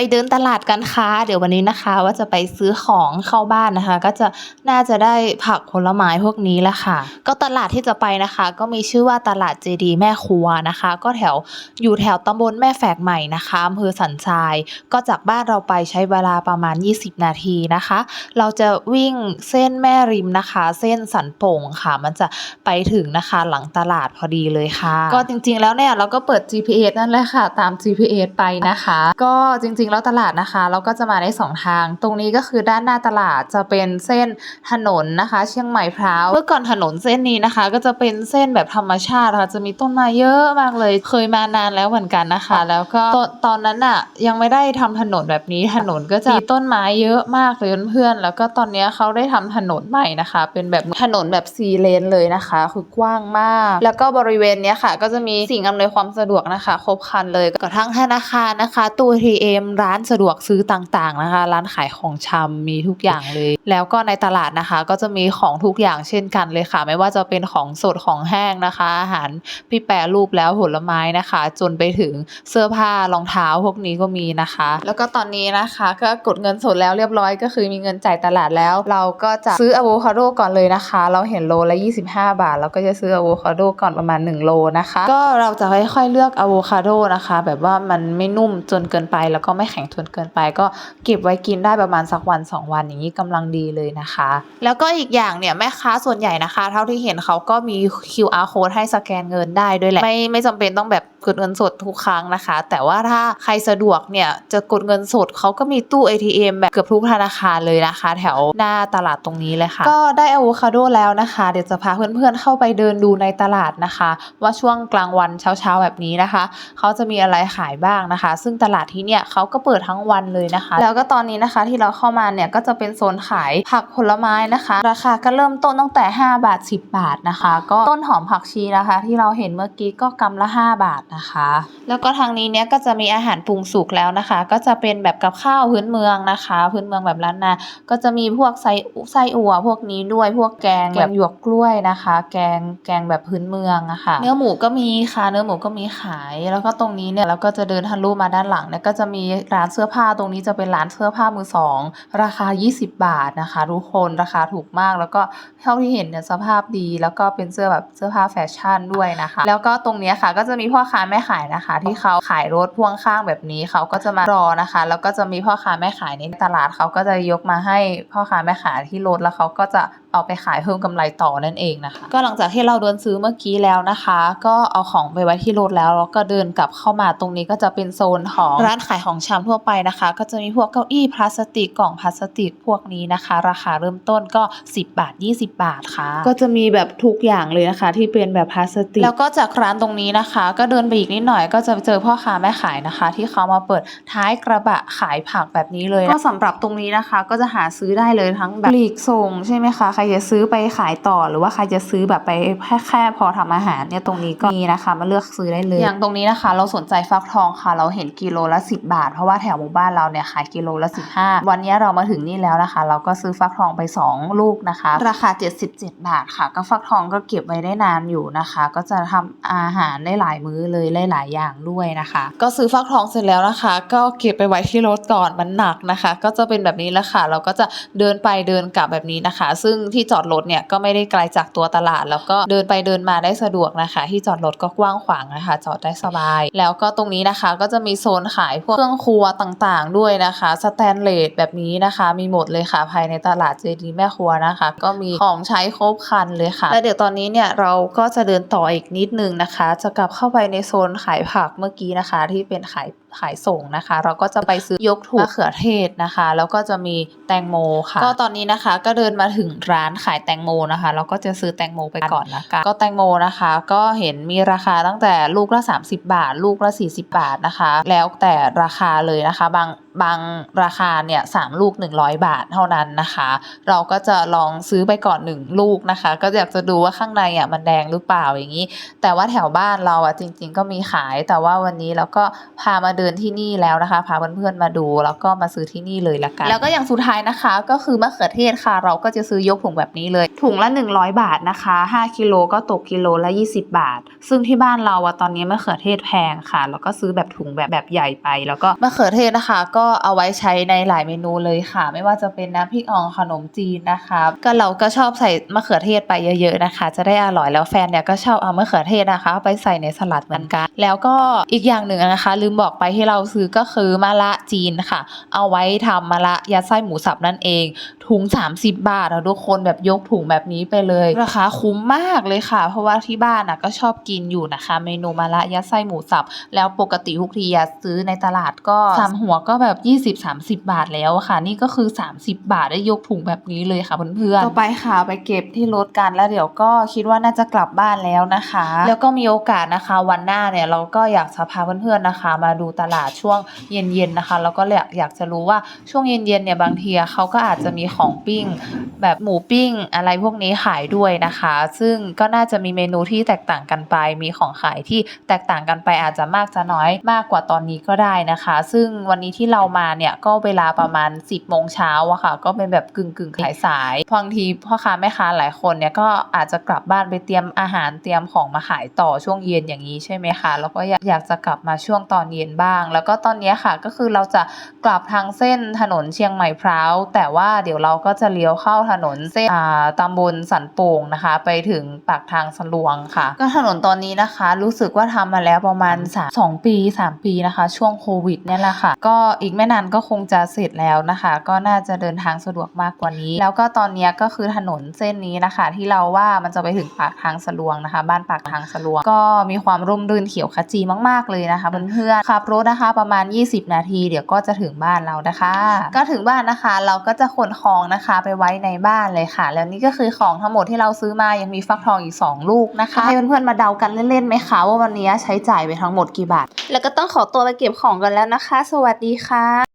ไปเดินตลาดกันค่ะเดี๋ยววันนี้นะคะ ว่าจะไปซื้อของเข้าบ้านนะคะ ก็จะน่าจะได้ผักผลไม้พวกนี้แหละค่ะ ก็ตลาดที่จะไปนะคะ ก็มีชื่อว่าตลาดเจดีแม่ครัวนะคะ ก็แถวอยู่แถวตำบลแม่แฝกใหม่นะคะอำเภอสันทราย ก็จากบ้านเราไปใช้เวลาประมาณ 20 นาทีนะคะ เราจะวิ่งเส้นแม่ริมนะคะ เส้นสันโป่งค่ะ มันจะไปถึงนะคะหลังตลาดพอดีเลยค่ะ ก็จริงๆแล้วเนี่ยเราก็เปิด GPS นั่นแหละค่ะ ตาม GPS ไปนะคะ ก็จริงๆแล้วตลาดนะคะ เราก็จะมาได้สองทาง ตรงนี้ก็คือด้านหน้าตลาดจะเป็นเส้นถนนนะคะ เชียงใหม่พร้าวเมื่อก่อนถนนเส้นนี้นะคะ ก็จะเป็นเส้นแบบธรรมชาติค่ะจะมีต้นไม้เยอะมากเลย เคยมานานแล้วเหมือนกันนะคะ แล้วก็ตอนตอนนั้นอะยังไม่ได้ทำถนนแบบนี้ถนนก็จะมีต้นไม้เยอะมากเลยเพื่อนๆแล้วก็ตอนเนี้ยเขาได้ทำถนนใหม่นะคะ เป็นแบบถนนแบบซีเลนเลยนะคะ คือกว้างมาก แล้วก็บริเวณเนี้ยค่ะ ก็จะมีสิ่งอำนวยความสะดวกนะคะ ครบครันเลยก็ทั้งธนาคารนะคะตู้ ATM ร้านสะดวกซื้อต่างๆนะคะ ร้านขายของชำมีทุกอย่างเลย แล้วก็ในตลาดนะคะ ก็จะมีของทุกอย่างเช่นกันเลยค่ะ ไม่ว่าจะเป็นของสดของแห้งนะคะ อาหารที่แปรรูปแล้วผลไม้นะคะ จนไปถึงเสื้อผ้ารองเท้าพวกนี้ก็มีนะคะ แล้วก็ตอนนี้นะคะก็กดเงินสดแล้วเรียบร้อยก็คือมีเงินจ่ายตลาดแล้ว เราก็จะซื้ออะโวคาโดก่อนเลยนะคะ เราเห็นโลละ 25 บาท เราก็จะซื้ออะโวคาโดก่อนประมาณ 1 โลนะคะ ก็เราจะค่อยๆเลือกอะโวคาโดนะคะ แบบว่ามันไม่นุ่มจนเกินไปแล้วก็ไม่แข็งจนเกินไปก็เก็บไว้กินได้ประมาณสักวัน 2 วันอย่างนี้กำลังดีเลยนะคะ แล้วก็อีกอย่างเนี่ยแม่ค้าส่วนใหญ่นะคะ เท่าที่เห็นเขาก็มี QR code ให้สแกนเงินได้ด้วยแหละ ไม่ไม่จำเป็นต้องแบบกดเงินสดทุกครั้งนะคะ แต่ว่าถ้าใครสะดวกเนี่ยจะกดเงินสดเขาก็มีตู้ ATM แบบเกือบทุกธนาคารเลยนะคะ แถวหน้าตลาดตรงนี้เลยค่ะ ก็ได้อะโวคาโดแล้วนะคะ เดี๋ยวจะพาเพื่อนๆเข้าไปเดินดูในตลาดนะคะ ว่าช่วงกลางวันเช้าๆแบบนี้นะคะเขาจะมีอะไรขายบ้างนะคะ ซึ่งตลาดที่เนี่ยเขาก็เปิดทั้งวันเลยนะคะ แล้วก็ตอนนี้นะคะที่เราเข้ามาเนี่ยก็จะเป็นโซนขายผักผลไม้นะคะ ราคาก็เริ่มต้นตั้งแต่ 5 บาท 10 บาทนะคะ ก็ต้นหอมผักชีนะคะ ที่เราเห็นเมื่อกี้ก็กำละ 5 บาทนะคะ แล้วก็ทางนี้เนี่ยก็จะมีอาหารปรุงสุกแล้วนะคะ ก็จะเป็นแบบกับข้าวพื้นเมืองนะคะ พื้นเมืองแบบล้านนาก็จะมีพวกไส้ไส้อั่วพวกนี้ด้วยพวกแกงแบบหยวกกล้วยนะคะ แกงแกงแบบพื้นเมืองอะค่ะเนื้อหมูก็มีค่ะเนื้อหมูก็มีขาย แล้วก็ตรงนี้เนี่ยเราก็จะเดินทะลุมาด้านหลังเนี่ยก็จะมีร้านเสื้อผ้าตรงนี้จะเป็นร้านเสื้อผ้ามือสองราคา 20 บาทนะคะทุกคนราคาถูกมาก แล้วก็เท่าที่เห็นเนี่ยสภาพดี แล้วก็เป็นเสื้อแบบเสื้อผ้าแฟชั่นด้วยนะคะ แล้วก็ตรงเนี้ยค่ะก็จะมีพ่อค้าแม่ขายนะคะ ที่เขาขายรถพ่วงข้างแบบนี้เขาก็จะมารอนะคะ แล้วก็จะมีพ่อค้าแม่ขายในตลาดเขาก็จะยกมาให้พ่อค้าแม่ขายที่รถแล้วเขาก็จะเอาไปขายเพิ่มกำไรต่อนั่นเองนะคะ ก็หลังจากที่เราเดินซื้อเมื่อกี้แล้วนะคะ ก็เอาของไปไว้ที่รถแล้วแล้วก็เดินกลับเข้ามาตรงนี้ก็จะเป็นโซนของร้านขายของชำทั่วไปนะคะ ก็จะมีพวกเก้าอี้พลาสติกกล่องพลาสติกพวกนี้นะคะ ราคาเริ่มต้นก็ 10 บาท 20 บาทค่ะ ก็จะมีแบบทุกอย่างเลยนะคะ ที่เป็นแบบพลาสติก แล้วก็จากร้านตรงนี้นะคะ ก็เดินไปอีกนิดหน่อย ก็จะเจอพ่อค้าแม่ขายนะคะ ที่เขามาเปิดท้ายกระบะขายผักแบบนี้เลย ก็สำหรับตรงนี้นะคะ ก็จะหาซื้อได้เลยทั้งแบบปลีกส่งใช่ไหมคะใครจะซื้อไปขายต่อหรือว่าใครจะซื้อแบบไปแค่แค่พอทำอาหารเนี่ยตรงนี้ก็มีนะคะ มาเลือกซื้อได้เลยอย่างตรงนี้นะคะ เราสนใจฟักทองค่ะ เราเห็นกิโลละ 10 บาท เพราะว่าแถวหมู่บ้านเราเนี่ยขายกิโลละ 15 วันนี้เรามาถึงนี่แล้วนะคะ เราก็ซื้อฟักทองไป 2 ลูกนะคะ ราคา 77 บาทค่ะ ก็ฟักทองก็เก็บไว้ได้นานอยู่นะคะ ก็จะทำอาหารได้หลายมื้อเลยหลายๆอย่างด้วยนะคะ ก็ซื้อฟักทองเสร็จแล้วนะคะ ก็เก็บไปไว้ที่รถก่อนมันหนักนะคะ ก็จะเป็นแบบนี้แหละค่ะ เราก็จะเดินไปเดินกลับแบบนี้นะคะ ซึ่งที่จอดรถเนี่ยก็ไม่ได้ไกลจากตัวตลาด แล้วก็เดินไปเดินมาได้สะดวกนะคะ ที่จอดรถก็กว้างขวางนะคะ จอดได้สบาย แล้วก็ตรงนี้นะคะ ก็จะมีโซนขายพวกเครื่องครัวต่างๆ ด้วยนะคะสแตนเลสแบบนี้นะคะ มีหมดเลยค่ะภายในตลาดเจดีแม่ครัวนะคะ ก็มีของใช้ครบครันเลยค่ะและเดี๋ยวตอนนี้เนี่ยเราก็จะเดินต่ออีกนิดนึงนะคะ จะกลับเข้าไปในโซนขายผักเมื่อกี้นะคะ ที่เป็นขายขายส่งนะคะ เราก็จะไปซื้อยกถั่วมะเขือเทศนะคะ แล้วก็จะมีแตงโมค่ะ ก็ตอนนี้นะคะก็เดินมาถึงร้านขายแตงโมนะคะเราก็จะซื้อแตงโมไปก่อนนะคะก็แตงโมนะคะ ก็เห็นมีราคาตั้งแต่ลูกละ 30 บาท ลูกละ 40 บาทนะคะ แล้วแต่ราคาเลยนะคะบาง บางราคาเนี่ยสามลูก 100 บาทเท่านั้นนะคะ เราก็จะลองซื้อไปก่อน 1 ลูกนะคะ ก็อยากจะดูว่าข้างในอะมันแดงหรือเปล่าอย่างนี้ แต่ว่าแถวบ้านเราอะจริง ๆ ก็มีขาย แต่ว่าวันนี้เราก็พามาเดินที่นี่แล้วนะคะ พาเพื่อนๆมาดูแล้วก็มาซื้อที่นี่เลยละกัน แล้วก็อย่างสุดท้ายนะคะ ก็คือมะเขือเทศค่ะ เราก็จะซื้อยกถุงแบบนี้เลย ถุงละ 100 บาทนะคะ 5กิโลก็ตกกิโลละ 20 บาท ซึ่งที่บ้านเราอะตอนนี้มะเขือเทศแพงค่ะ แล้วก็ซื้อแบบถุงแบบแบบใหญ่ไป แล้วก็มะเขือเทศนะคะ ก็เอาไว้ใช้ในหลายเมนูเลยค่ะ ไม่ว่าจะเป็นน้ำพริกอ่องขนมจีนนะคะ ก็เราก็ชอบใส่มะเขือเทศไปเยอะๆนะคะ จะได้อร่อยแล้วแฟนเนี่ยก็ชอบเอามะเขือเทศนะคะ ไปใส่ในสลัดเหมือนกัน แล้วก็อีกอย่างหนึ่งนะคะ ลืมบอกไปที่เราซื้อก็คือมะละจีนค่ะ เอาไว้ทำมะละยัดไส้หมูสับนั่นเอง ถุง 30 บาทอะทุกคนแบบยกถุงแบบนี้ไปเลยราคาคุ้มมากเลยค่ะ เพราะว่าที่บ้านน่ะก็ชอบกินอยู่นะคะ เมนูมะละยัดไส้หมูสับแล้วปกติทุกทีอะซื้อในตลาดก็สามหัวก็แบบ20-30 บาทแล้วอะค่ะ นี่ก็คือ 30 บาทได้ยกถุงแบบนี้เลยค่ะเพื่อนๆต่อไปค่ะไปเก็บที่รถกันแล้วเดี๋ยวก็คิดว่าน่าจะกลับบ้านแล้วนะคะ แล้วก็มีโอกาสนะคะวันหน้าเนี่ยเราก็อยากจะพาเพื่อนๆนะคะ มาดูตลาดช่วงเย็นๆนะคะ แล้วก็อยากอยากจะรู้ว่าช่วงเย็นๆเนี่ยบางทีอะเขาก็อาจจะมีของปิ้ง แบบหมูปิ้งอะไรพวกนี้ขายด้วยนะคะ ซึ่งก็น่าจะมีเมนูที่แตกต่างกันไป มีของขายที่แตกต่างกันไปอาจจะมากจะน้อยมากกว่าตอนนี้ก็ได้นะคะ ซึ่งวันนี้ที่เรามาเนี่ยก็เวลาประมาณ 10โมงเช้าอะค่ะ ก็เป็นแบบกึ่งกึ่งๆขายสายบางทีพ่อค้าแม่ค้าหลายคนเนี่ยก็อาจจะกลับบ้านไปเตรียมอาหารเตรียมของมาขายต่อช่วงเย็นอย่างนี้ใช่ไหมคะ แล้วก็อยากอยากจะกลับมาช่วงตอนเย็นบ้าง แล้วก็ตอนเนี้ยค่ะก็คือเราจะกลับทางเส้นถนนเชียงใหม่พร้าวแต่ว่าเดี๋ยวเราก็จะเลี้ยวเข้าถนนเส้นอ่าตำบลสันโป่งนะคะ ไปถึงปากทางสลวงค่ะ ก็ถนนตอนนี้นะคะ รู้สึกว่าทำมาแล้วประมาณ 3 2 ปี 3 ปีนะคะ ช่วงโควิดเนี่ยแหละค่ะ ก็อีกไม่นานก็คงจะเสร็จแล้วนะคะ ก็น่าจะเดินทางสะดวกมากกว่านี้ แล้วก็ตอนนี้ก็คือถนนเส้นนี้นะคะ ที่เราว่ามันจะไปถึงปากทางสลวงนะคะ บ้านปากทางสลวง ก็มีความร่มรื่นเขียวขจีมาก ๆเลยนะคะเพื่อนๆขับรถนะคะประมาณ 20 นาทีเดี๋ยวก็จะถึงบ้านเรานะคะ ก็ถึงบ้านนะคะเราก็จะขนของนะคะไปไว้ในบ้านเลยค่ะ แล้วนี่ก็คือของทั้งหมดที่เราซื้อมายังมีฟักทองอีก 2 ลูกนะคะให้เพื่อนๆมาเดากันเล่นๆไหมคะว่าวันนี้ใช้จ่ายไปทั้งหมดกี่บาท แล้วก็ต้องขอตัวไปเก็บของกันแล้วนะคะ สวัสดีค่ะค่ะ